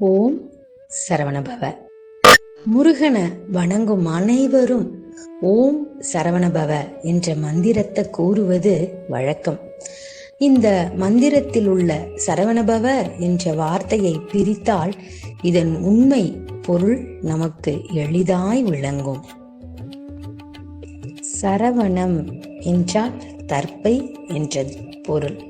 ஓம் சரவணபவ. முருகனை வணங்கும் அனைவரும் ஓம் சரவணபவ என்ற மந்திரத்தை கூறுவது வழக்கம். இந்த மந்திரத்தில் உள்ள சரவணபவ என்ற வார்த்தையை பிரித்தால் இதன் உண்மை பொருள் நமக்கு எளிதாய் விளங்கும். சரவணம் என்றால் தற்பை என்றது பொருள்.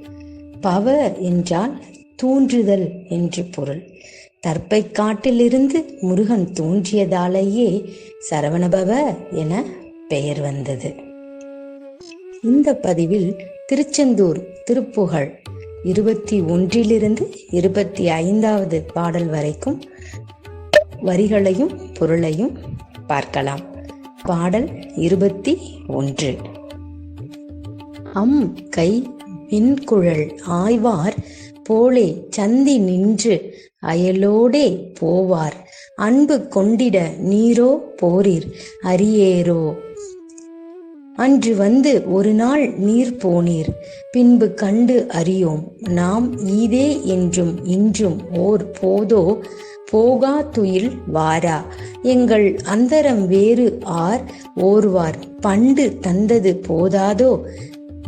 பவ என்றால் தூன்றுதல் என்று பொருள். தற்பை காட்டிலிருந்து முருகன் தோன்றியதாலேயே சரவணபவ என பெயர் வந்தது. இந்த பதிவில் திருச்செந்தூர் திருப்புகழ் இருபத்தி ஒன்றிலிருந்து இருபத்தி ஐந்தாவது பாடல் வரைக்கும் வரிகளையும் பொருளையும் பார்க்கலாம். பாடல் இருபத்தி ஒன்று. அம் கை மின்குழல் ஆய்வார் போலே சந்தி நின்று அயலோடே போவார். அன்பு கொண்டிட நீரோ போரீர் அரியேரோ அன்று வந்து ஒரு நாள் நீர் போனீர் பின்பு கண்டு அறியோம். நாம் ஈதே என்றும் இன்றும் ஓர் போதோ போகா துயில் வாரா. எங்கள் அந்தரம் வேறு ஆர் ஓர்வார். பண்டு தந்தது போதாதோ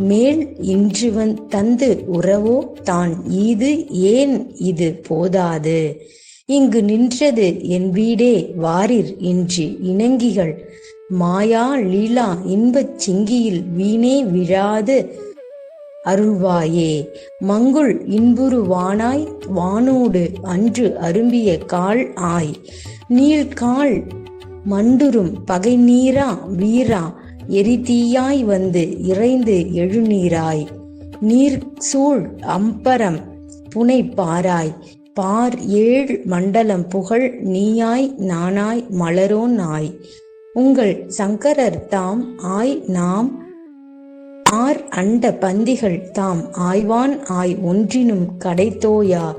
மேல் இன்று வந் தந்து உறவோ தான் ஈது ஏன் இது போதாது? இங்கு நின்றது என் வீடே வாரிர் இன்றி இணங்கிகள். மாயா லீலா இன்பச் சிங்கியில் வீணே விழாது அருள்வாயே. மங்குள் இன்புருவானாய் வானோடு அன்று அரும்பிய கால் ஆய். நீள் கால் மண்டுரும் பகை நீரா வீரா எரிதீயாய் வந்து இறைந்து எழுநீராய். நீர் சூழ் அம்பரம் புனை பாராய். பார் ஏழ் மண்டலம் புகழ் நீயாய் நானாய் மலரோன் ஆய். உங்கள் சங்கரர் தாம் ஆய் நாம் ஆர் அண்ட பந்திகள் தாம் ஆய்வான் ஆய் ஒன்றினும் கடைத்தோயா.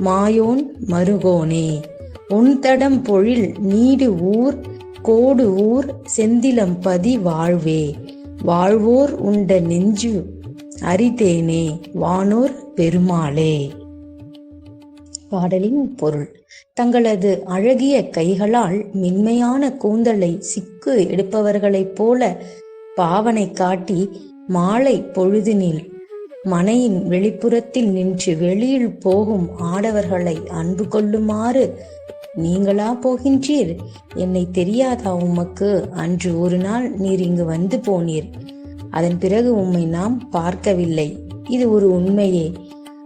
மாயோன் மருகோனே. உன்தடம் பொழில் நீடு ஊர் கோடு ஊர் செந்திலம் பதி வாழ்வே. வாழ்வோர் உண்ட நெஞ்சு அரிதேனே வானோர் பெருமாளே. பாடலின் பொருள். தங்களது அழகிய கைகளால் மென்மையான கூந்தலை சிக்கு எடுப்பவர்களைப் போல பாவனை காட்டி மாலை பொழுதினில் மனையின் வெளிப்புறத்தில் நின்று வெளியில் போகும் ஆடவர்களை அன்பு கொள்ளுமாறு நீங்களா போகின்றீர்? என்னை தெரியாதா உமக்கு? அன்று ஒரு நாள் நீர் இங்கு வந்து போனீர். அதன் பிறகு உம்மை நாம் பார்க்கவில்லை. இது ஒரு உண்மையே.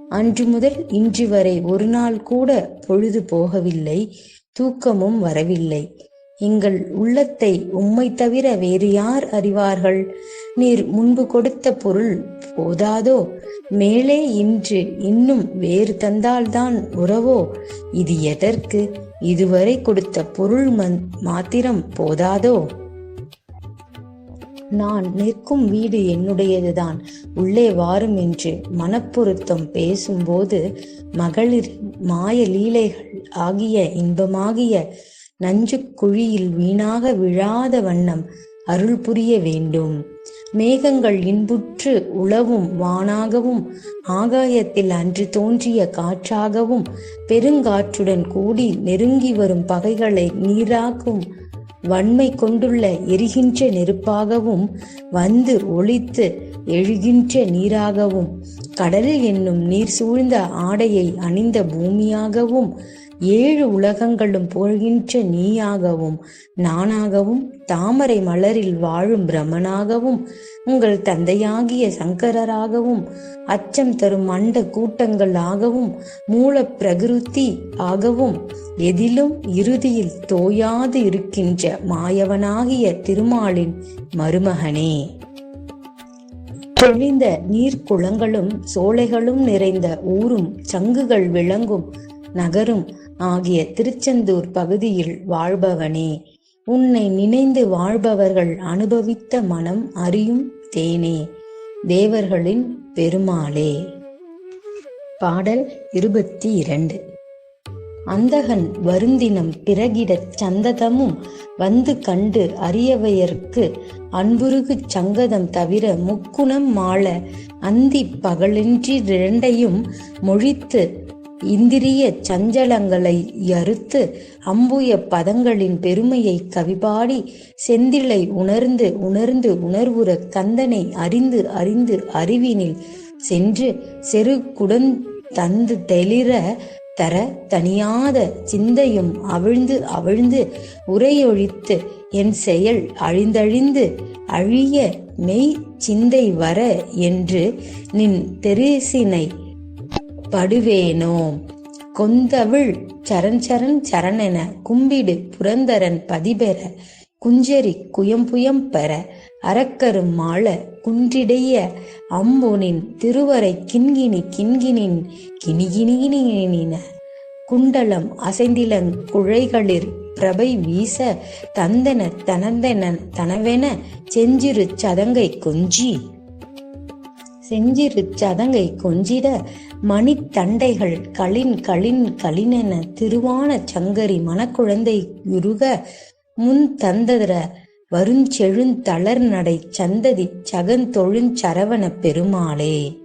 அன்று முதல் இன்று வரை ஒரு நாள் கூட பொழுது போகவில்லை. தூக்கமும் வரவில்லை. எங்கள் உள்ளத்தை உம்மை தவிர வேறு யார் அறிவார்கள்? நீர் முன்பு கொடுத்த பொருள் போதாதோ? மேலே இன்று இன்னும் வேறு தந்தால்தான் உறவோ? இது எதற்கு? இதுவரை கொடுத்த பொருள் மந் மாத்திரம் போதாதோ? நான் நிற்கும் வீடு என்னுடையதுதான். உள்ளே வாரும் என்று மனப்பொருத்தம் பேசும்போது மகளிர் மாய லீலைகள் ஆகிய இன்பமாகிய நஞ்சுக் குழியில் வீணாக விழாத வண்ணம் அருள் புரிய வேண்டும். மேகங்கள் இன்புற்று உளவும் வானாகவும் ஆகாயத்தில் அன்று தோன்றிய காற்றாகவும் பெருங்காற்றுடன் கூடி நெருங்கி வரும் பகைகளை நீராக்கும் வன்மை கொண்டுள்ள எரிகின்ற நெருப்பாகவும் வந்து ஒளித்து எழுகின்ற நீராகவும் கடலில் என்னும் நீர் சூழ்ந்த ஆடையை அணிந்த பூமியாகவும் ஏழு உலகங்களும் போழ்கின்ற நீயாகவும் நானாகவும் தாமரை மலரில் வாழும் பிரம்மனாகவும் உங்கள் தந்தையாகிய சங்கரராகவும் அச்சம் தரும் அண்ட கூட்டங்கள் ஆகவும் மூல பிரகிருதி ஆகவும் எதிலும் இறுதியில் தோயாது இருக்கின்ற மாயவனாகிய திருமாலின் மருமகனே. தெளிந்த நீர்க்குளங்களும் சோலைகளும் நிறைந்த ஊரும் சங்குகள் விளங்கும் நகரும் ஆகிய திருச்செந்தூர் பகுதியில் வாழ்பவனே உன்னை நினைந்து வாழ்பவர்கள் அனுபவித்த மனம் அறியும் தேனே தேவர்களின் பெருமாளே. பாடல் இருபத்தி இரண்டு. அந்தகன் வருந்தினம் பிறகிடச் சந்ததமும் வந்து கண்டு அரியவையர்க்கு அன்புருகு சங்கதம் தவிர முக்குணம் மாள அந்தி பகலின்றி இரண்டையும் மொழித்து இந்திரிய சஞ்சலங்களை அறுத்து அம்புய பதங்களின் பெருமையை கவிபாடி செந்திலை உணர்ந்து உணர்ந்து உணர்வுற கந்தனை அறிந்து அறிந்து அறிவினில் சென்று செரு குடன் தந்து தெளிர தர தனியாத சிந்தையும் அவிழ்ந்து அவிழ்ந்து உரையொழித்து என் செயல் அழிந்தழிந்து அழிய மெய் சிந்தை வர என்று நின் தெரிசினை படுவேனோ? கொந்தவிழ் சரண் சரண் சரணென கும்பிடு புரந்தரன் பதிபெற குஞ்சரி குயம்புயம் பெற அரக்கரும் மாள குன்றிடைய அம்புனின் திருவரை கிண்கிணி கிண்கினின் கிணிகிணிகிணின குண்டலம் அசைந்திலங் குழைகளிர் பிரபை வீச தந்தன தனந்தன தனவென செஞ்சிரு சதங்கை கொஞ்சி. செஞ்சிருச்சதங்கை கொஞ்சிட மணித்தண்டைகள் களின் களின் களினென திருவான சங்கரி மணக்குழந்தை உருக முன் தந்தர வருஞ்செழுந்தளர் நடை சந்ததி சகந்தொழுஞ் சரவண பெருமாளே.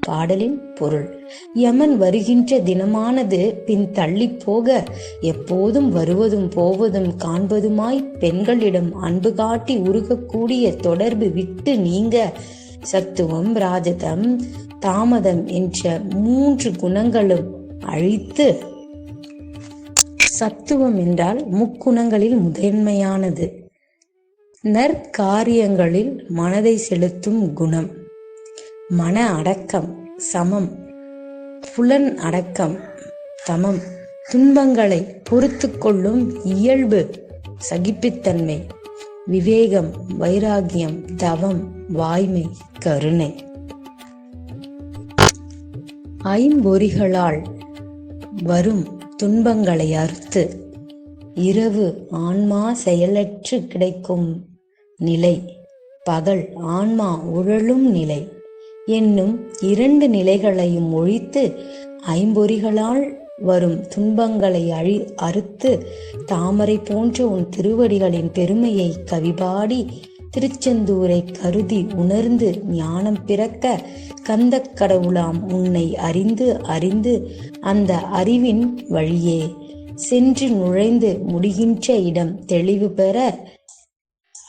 பாடலின் பொருள். யமன் வருகின்ற தினமானது பின் தள்ளி போக எப்போதும் வருவதும் போவதும் காண்பதுமாய் பெண்களிடம் அன்பு காட்டி உருகக்கூடிய தொடர்பு விட்டு நீங்க சத்துவம் ராஜதம் தாமதம் என்ற மூன்று குணங்களும் அழித்து சத்துவம் என்றால் முக்குணங்களில் முதன்மையானது. நற்காரியங்களில் மனதை செலுத்தும் குணம். மன அடக்கம் சமம். புலன் அடக்கம் சமம் துன்பங்களை பொறுத்து கொள்ளும் இயல்பு சகிப்புத்தன்மை. விவேகம் வைராகியம் தவம் வாய்மை கருணை. ஐம்பொறிகளால் வரும் துன்பங்களை அறுத்து இரவு ஆன்மா செயலற்று கிடைக்கும் நிலை பகல் ஆன்மா உழலும் நிலை. என்னும் இரண்டு நிலைகளையும் ஒழித்து ஐம்பொறிகளால் வரும் துன்பங்களை அழி அறுத்து தாமரை போன்ற உன் திருவடிகளின் பெருமையை கவிபாடி திருச்செந்தூரை கருதி உணர்ந்து ஞானம் பிறக்க கந்தக் கடவுளாம் உன்னை அறிந்து அறிந்து அந்த அறிவின் வழியே சென்று நுழைந்து முடிகின்ற இடம் தெளிவு பெற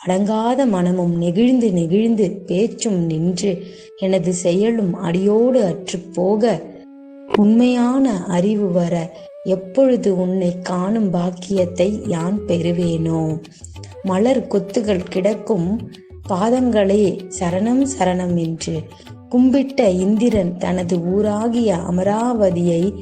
அடங்காத மனமும் நெகிழ்ந்து நெகிழ்ந்து பேச்சும் நின்று எனது செயலும் அடியோடு அற்றுப்போக உண்மையான அறிவு வர எப்பொழுது உன்னை காணும் பாக்கியத்தை யான் பெறுவேனோ? மலர் கொத்துகள் கிடக்கும் பாதங்களே சரணம் சரணம் என்று. கும்பிட்ட இந்திரன் தனது ஊராகிய அமராவதியை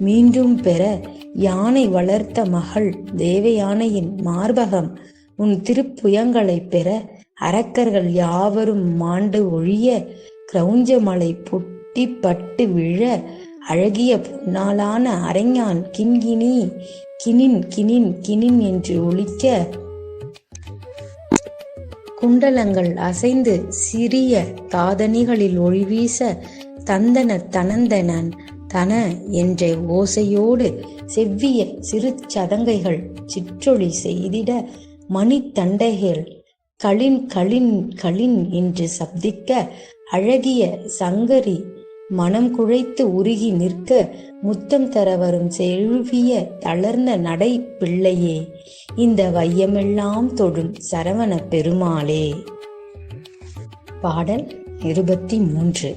மீண்டும் பெற யானை வளர்த்த மகள் தேவயானையின் மார்பகம் உன் திருப்புயங்களை பெற அரக்கர்கள் யாவரும் மாண்டு ஒழிய கிரௌஞ்சமலை பொட்டி பட்டு விழ அழகிய பொன்னாலான அரைஞான் கிண்கிணி கிணின் கிணின் கிணின் என்று ஒழிக்க குண்டலங்கள் அசைந்து சிறிய தாதனிகளில் ஒளிவீச தந்தன தனந்தனன் தன என்ற ஓசையோடு செவ்விய சிறு சதங்கைகள் சிற்றொளி செய்திட மணித்தண்டைகள் களின் களின் களின் என்று சப்திக்க அழகிய சங்கரி மனம் குழைத்து உருகி நிற்க முத்தம் தர வரும் செழுவிய தளர்ந்த நடை பிள்ளையே இந்த வையமெல்லாம் தொடும் சரவண பெருமாளே. பாடல் இருபத்தி மூன்று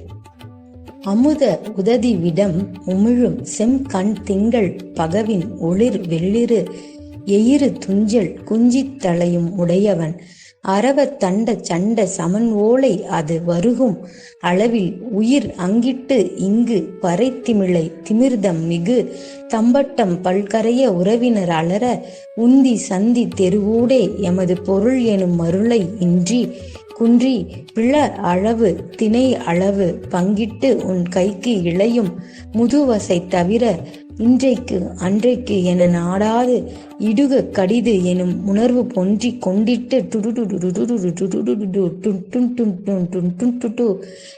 அமுத உததி விடம் உமிழும் செம் கண் திங்கள் பகவின் ஒளிர் வெள்ளிரு எயிறு துஞ்சல் குஞ்சித் தலையும் உடையவன் அரவ தண்ட சண்ட சமன் ஓலை அது வருகும். அளவில் உயிர் அங்கிட்டு இங்கு பறை திமிர்தம் மிகு. தம்பட்டம் பல்கரைய உறவினர் அலர உந்தி சந்தி தெருவூடே எமது பொருள் எனும் மருளை இன்றி. குன்றி பிள அளவு திணை அளவு பங்கிட்டு உன் கைக்கு இளையும் முதுவசை தவிர இன்றைக்கு அன்றைக்கு என நாடாது இடுக கடிது எனும் உணர்வு பொன்றி கொண்டிட்டு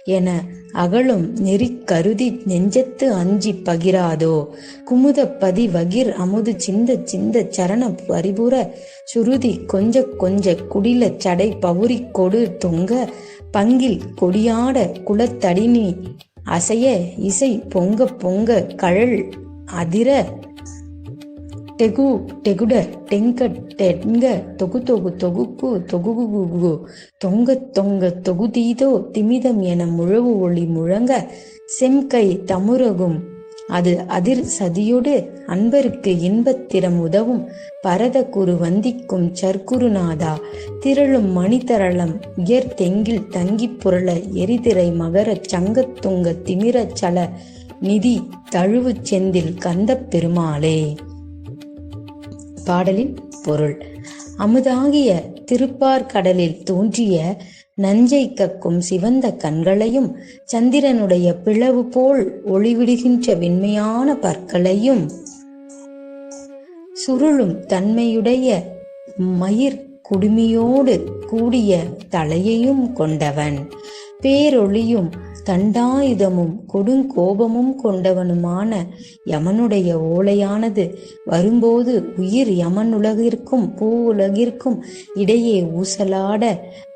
என அகலும் நெறி கருதி நெஞ்சத்து அஞ்சி பகிராதோ? குமுத பதி வகிர் அமுது சிந்த சிந்த சரண பரிபுர சுருதி கொஞ்ச கொஞ்ச குடில சடை பவுரி கொடு தொங்க பங்கில் கொடியாட குலத்தடினி அசைய இசை பொங்க பொங்க கழல் அதிர. டெகு டெகுட டெங்க டெங்க தொகு தொகு தொகுக்கு தொகுகு தொங்க தொங்க தொகுதீதோ திமிதம் என முழவு ஒளி முழங்க செம்கை தமுரகும். அது அதிர் சதியோடு அன்பருக்கு இன்பத்திறம் உதவும் பரத குரு வந்திக்கும் சர்க்குருநாதா. திரளும் மணித்தரளம் உயர் தெங்கில் தங்கி புரள எரிதிரை மகரச் சங்கத்துங்க திமிரச்சல நிதி தழுவு செந்தில் கந்த பெருமாளே. பாடலின் பொருள். அமுதாகிய திருப்பார் கடலில் தோன்றிய நஞ்சை கக்கும் சிவந்த கண்களையும் சந்திரனுடைய பிளவு போல் ஒளிவிடுகின்ற வெண்மையான பற்களையும் சுருளும் தன்மையுடைய மயிர் குடுமியோடு கூடிய தலையையும் கொண்டவன். பேரொளியும் தண்டாயுதமும் கொடுங்கோபமும் கொண்டவனுமான யமனுடைய ஓலையானது வரும்போது உயிர் யமனுலகிற்கும் பூ உலகிற்கும் இடையே ஊசலாட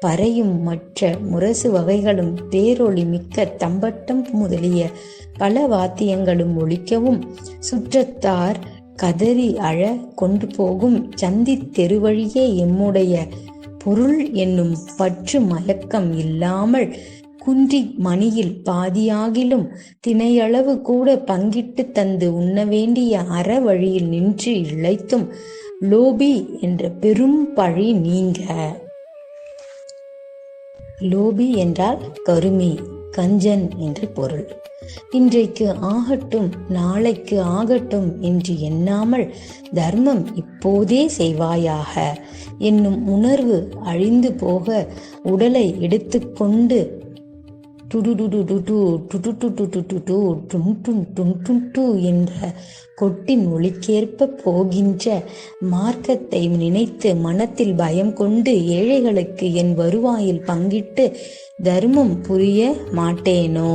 பறையும் மற்ற முரசு வகைகளும் பேரொளி மிக்க தம்பட்டம் முதலிய பல வாத்தியங்களும் ஒழிக்கவும் சுற்றத்தார் கதறி அழ கொண்டு போகும் சந்தி தெருவழியே எம்முடைய பொருள் என்னும் பற்று மயக்கம் இல்லாமல் குன்றி மணியில் பாதியாகிலும் தினையளவு கூட பங்கிட்டு தந்து உண்ண வேண்டிய அற வழியில் நின்று இழைத்தும் லோபி என்ற பெரும் பழி நீங்க. லோபி என்றால் கருமி கஞ்சன் என்று பொருள். இன்றைக்கு ஆகட்டும் நாளைக்கு ஆகட்டும் என்று எண்ணாமல் தர்மம் இப்போதே செய்வாயாக. என்னும் உணர்வு அழிந்து போக உடலை எடுத்துக்கொண்டு டுடுடுடுடுடு டுன் டுன் டுன் டுன் டு என்ற கொட்டின் ஒளிக்கேற்ப போகின்ற மார்க்கத்தை நினைத்து மனத்தில் பயம் கொண்டு ஏழைகளுக்கு என் வருவாயில் பங்கிட்டு தர்மம் புரிய மாட்டேனோ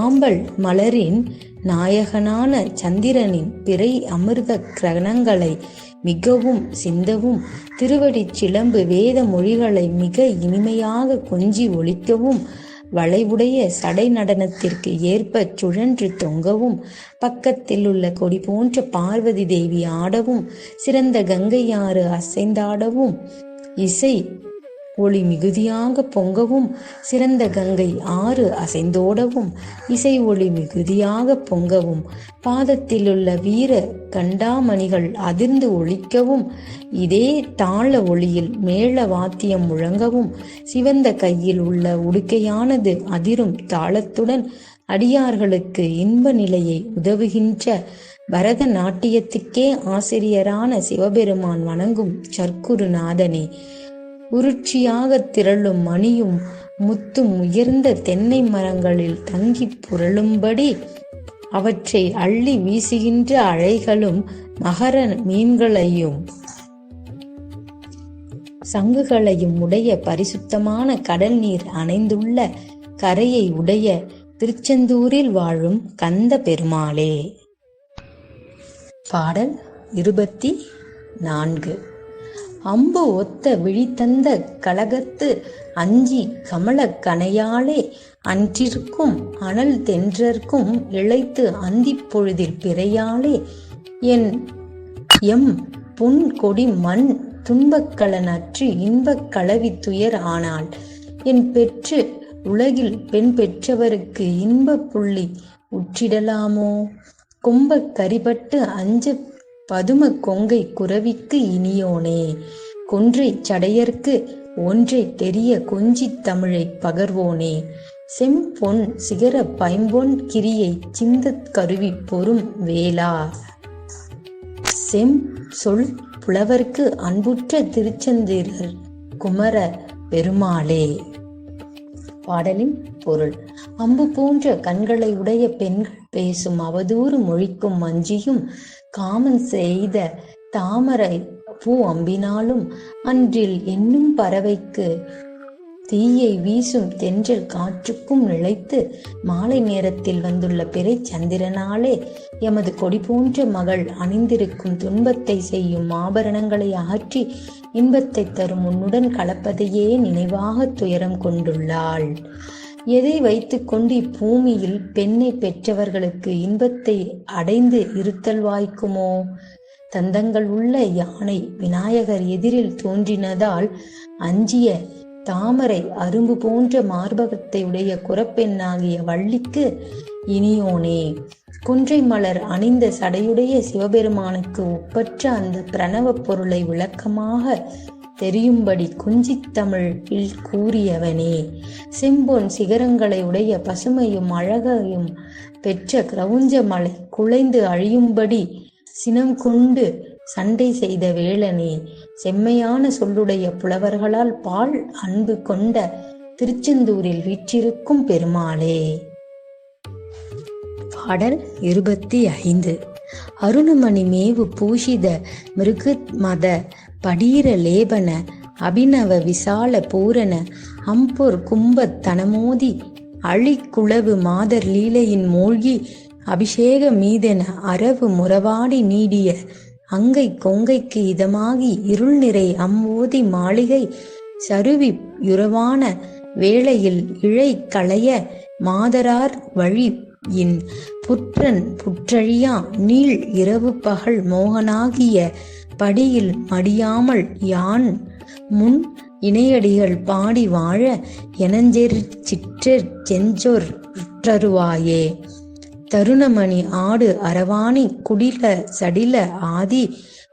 ஆம்பல் மலரின் நாயகனான சந்திரனின் பிறை அமிர்த கிரணங்களை மிகவும் சிந்தவும் திருவடிச் சிலம்பு வேத மொழிகளை மிக இனிமையாக கொஞ்சி ஒழிக்கவும் வளைவுடைய சடை நடனத்திற்கு ஏற்ப சுழன்று தொங்கவும் பக்கத்தில் உள்ள கொடி போன்ற பார்வதி தேவி ஆடவும் சிறந்த கங்கையாறு அசைந்தாடவும் இசை ஒளி மிகுதியாக பொங்கவும் சிறந்த கங்கை ஆறு அசைந்தோடவும் இசை ஒளி மிகுதியாக பொங்கவும் பாதத்திலுள்ள வீர கண்டாமணிகள் அதிர்ந்து ஒழிக்கவும் இதே தாள ஒளியில் மேள வாத்தியம் முழங்கவும் சிவந்த கையில் உள்ள உடுக்கையானது அதிரும் தாளத்துடன் அடியார்களுக்கு இன்ப நிலையை உதவுகின்ற பரத நாட்டியத்துக்கே ஆசிரியரான சிவபெருமான் வணங்கும் சர்க்குருநாதனே உருட்சியாக திரளும் மணியும் முத்தும் உயர்ந்த தென்னை மரங்களில் தங்கி புரளும்படி அவற்றை அள்ளி வீசுகின்ற அலைகளும் மகர மீன்களையும் சங்குகளையும் உடைய பரிசுத்தமான கடல் நீர் அணைந்துள்ள கரையை உடைய திருச்செந்தூரில் வாழும் கந்த பெருமாளே. பாடல் இருபத்தி நான்கு. அம்பு ஒத்த விழித்தந்த கலகத்து அஞ்சி கமலக் கனையாளே அன்றிற்கும் அனல் தென்றற்கும் இழைத்து அந்திப்பொழுதில் பொழுதில் பிறையாளே என் எம் புன் கொடி மண் துன்பக்கலனற்று இன்பக் கலவி துயர் ஆனாள். என் பெற்று உலகில் பெண் பெற்றவருக்கு இன்பப் புள்ளி உற்றிடலாமோ? கும்பக் கரிபட்டு அஞ்ச பதும கொங்கை குரவிக்கு இனியோனே. கொன்றை சடையர்க்கு ஒன்றை தெரிய கொஞ்சித் தமிழை பகர்வோனே. செம்பொன் சிகர பைம்பொன் கிரியை சிந்தத் கருவி பொறும் வேளா. செம் சொல் புலவர்க்கு அன்புற்ற திருச்செந்திரர் குமர பெருமாளே. பாடலின் பொருள். அம்பு போன்ற கண்களை உடைய பெண்கள் பேசும் அவதூறு மொழிக்கும் மஞ்சியும் காமன் செய்த தாமரை பூ அம்பினாலும் அன்றில் என்னும் பறவைக்கு தீயை வீசும் தென்றல் காற்றுக்கும் நிலைத்து மாலை நேரத்தில் வந்துள்ள பிறை சந்திரனாலே எமது கொடி போன்ற மகள் அணிந்திருக்கும் துன்பத்தை செய்யும் ஆபரணங்களை அகற்றி இன்பத்தை தரும் உன்னுடன் கலப்பதையே நினைவாக துயரம் கொண்டுள்ளாள். எதை வைத்துக்கொண்டு இப்பூமியில் பெண்ணை பெற்றவர்களுக்கு இன்பத்தை அடைந்து இருத்தல் வாய்க்குமோ? தந்தங்கள் உள்ள யானை விநாயகர் எதிரில் தோன்றினதால் அஞ்சிய தாமரை அரும்பு போன்ற மார்பகத்தை உடைய குரப்பெண்ணாகிய வள்ளிக்கு இனியோனே. குன்றை மலர் அணிந்த சடையுடைய சிவபெருமானுக்கு ஒப்பற்ற அந்த பிரணவ பொருளை விளக்கமாக தெரியும்படி குஞ்சித்தமிழில் கூறியவனே. செம்பொன் சிகரங்களை உடைய பசுமையும் அழகையும் பெற்ற கிரவுஞ்ச மலை குலைந்து அழியும்படி சினம் கொண்டு சண்டை செய்த வேளனே. செம்மையான சொல்லுடைய புலவர்களால் பால் அன்பு கொண்ட திருச்செந்தூரில் வீற்றிருக்கும் பெருமாளே. பாடல் இருபத்தி ஐந்து. அருணமணி மேவு பூஷித மிருகத் மத படீர லேபன அபிநவ விசால பூரண அம்பொர் கும்பத் தனமோதி அழிக்குளவு மாதர் லீலையின் மூழ்கி அபிஷேக மீதென அரவு முறவாடி நீடிய அங்கை கொங்கைக்கு இதமாகி இருள் நிறை அம்மோதி மாளிகை சருவி யுறவான வேளையில் இழை களைய மாதரார் வழி இன் புற்றன் புற்றழியா நீள் இரவு பகல் மோகனாகிய படியில் மடியாமல் யான்? முன் இணையடிகள் பாடி வாழ எனஞ்செற் சிற்றர் செஞ்சொர் உற்றருவாயே தருணமணி ஆடு அரவாணி குடில சடில ஆதி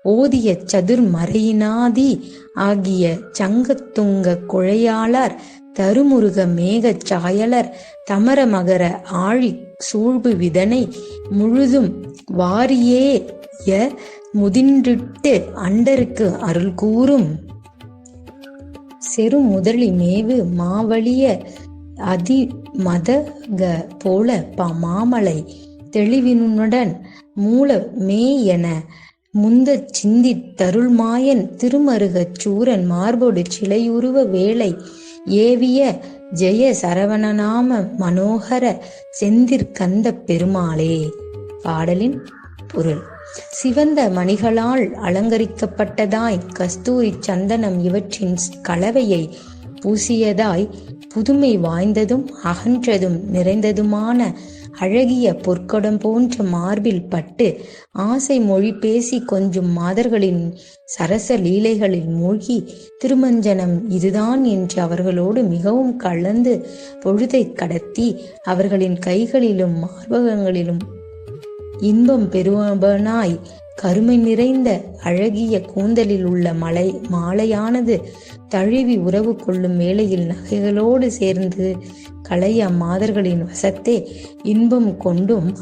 ஓதிய சதுர்மறையினாதி ஆகிய சங்கத்துங்க குழையாளர் தருமுருக மேகச் சாயலர் தமர மகர ஆழி சூழ்பு விதனை முழுதும் வாரியே ய முதின்றிட்டு அண்டருக்கு அருள் கூறும். செரு முதலி மேவு மாவழிய அதி மதக போல ப மாமலை தெளிவினுடன் மூல மே என முந்த சிந்தித் தருள்மாயன் திருமருகச் சூரன் மார்போடு சிலையுருவ வேலை ஏவிய ஜெய சரவணநாம மனோகர செந்திற்கந்த பெருமாளே. பாடலின் பொருள். சிவந்த மணிகளால் அலங்கரிக்கப்பட்டதாய் கஸ்தூரி சந்தனம் இவற்றின் கலவையை பூசியதாய் புதுமை வாய்ந்ததும் அகன்றதும் நிறைந்ததுமான அழகிய பொற்கொடம் போன்ற மார்பில் பட்டு ஆசை மொழி பேசி கொஞ்சம் மாதர்களின் சரச லீலைகளில் மூழ்கி திருமஞ்சனம் இதுதான் என்று அவர்களோடு மிகவும் கலந்து பொழுதை கடத்தி அவர்களின் கைகளிலும் மார்பகங்களிலும் இன்பம் பெறுவனாய் கருமை நிறைந்த அழகிய கூந்தலில் உள்ள மலை மாலையானது தழுவி உறவு கொள்ளும் வேளையில் நகைகளோடு சேர்ந்து கலைய மாதர்களின் வசத்தே இன்பம் கொண்டும்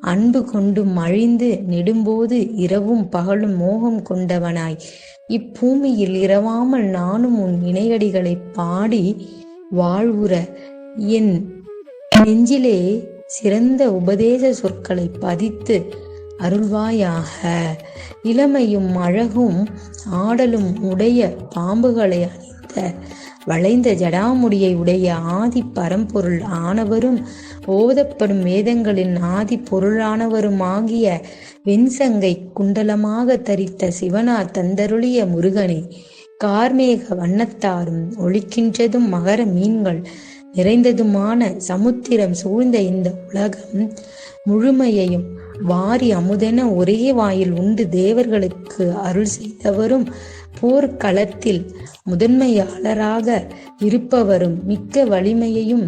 அன்பு கொண்டும் அழிந்து நெடும்போது இரவும் பகலும் மோகம் கொண்டவனாய். இப்பூமியில் இரவாமல் நானும் உன் இணையடிகளை பாடி வாழ்வுற என் நெஞ்சிலே சிறந்த உபதேச சொற்களை பதித்து அருள்வாயாக. இளமையும் அழகும் ஆடலும் உடைய பாம்புகளை அணிந்த வளைந்த ஜடாமுடியை உடைய ஆதி பரம்பொருள் ஆனவரும் ஓதப்படும் வேதங்களின் ஆதி பொருளானவருமாகிய வெண்சங்கை குண்டலமாக தரித்த சிவனா தந்தருளிய முருகனே கார்மேக வண்ணத்தாரும் ஒழிக்கின்றதும் மகர மீன்கள் நிறைந்ததுமான சமுத்திரம் சூழ்ந்த இந்த உலகம் முழுமையையும் வாரி அமுதென ஒரே வாயில் உண்டு தேவர்களுக்கு அருள் செய்தவரும் போர்க்களத்தில் முதன்மையாளராக இருப்பவரும் மிக்க வலிமையையும்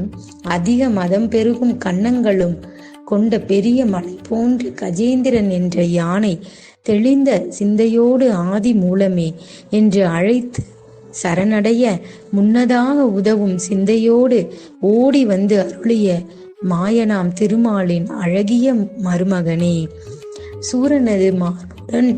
அதிக மதம் பெருகும் கன்னங்களும் கொண்ட பெரிய மலை போன்ற கஜேந்திரன் என்ற யானை தெளிந்த சிந்தையோடு ஆதி மூலமே என்று அழைத்து சரணடைய முன்னதாக உதவும் சிந்தையோடு ஓடி வந்து அருளிய மாயனாம் திருமாலின் அழகிய மருமகனே. சூரனது மார்புடன்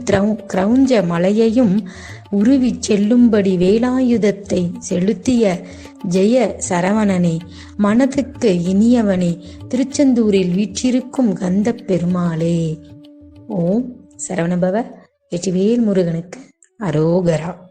கிரௌஞ்ச மலையையும் உருவி செல்லும்படி வேலாயுதத்தை செலுத்திய ஜெய சரவணனே மனதுக்கு இனியவனே திருச்செந்தூரில் வீற்றிருக்கும் கந்த பெருமாளே. ஓம் சரவணபவ வெற்றிவேல் முருகனுக்கு அரோகரா.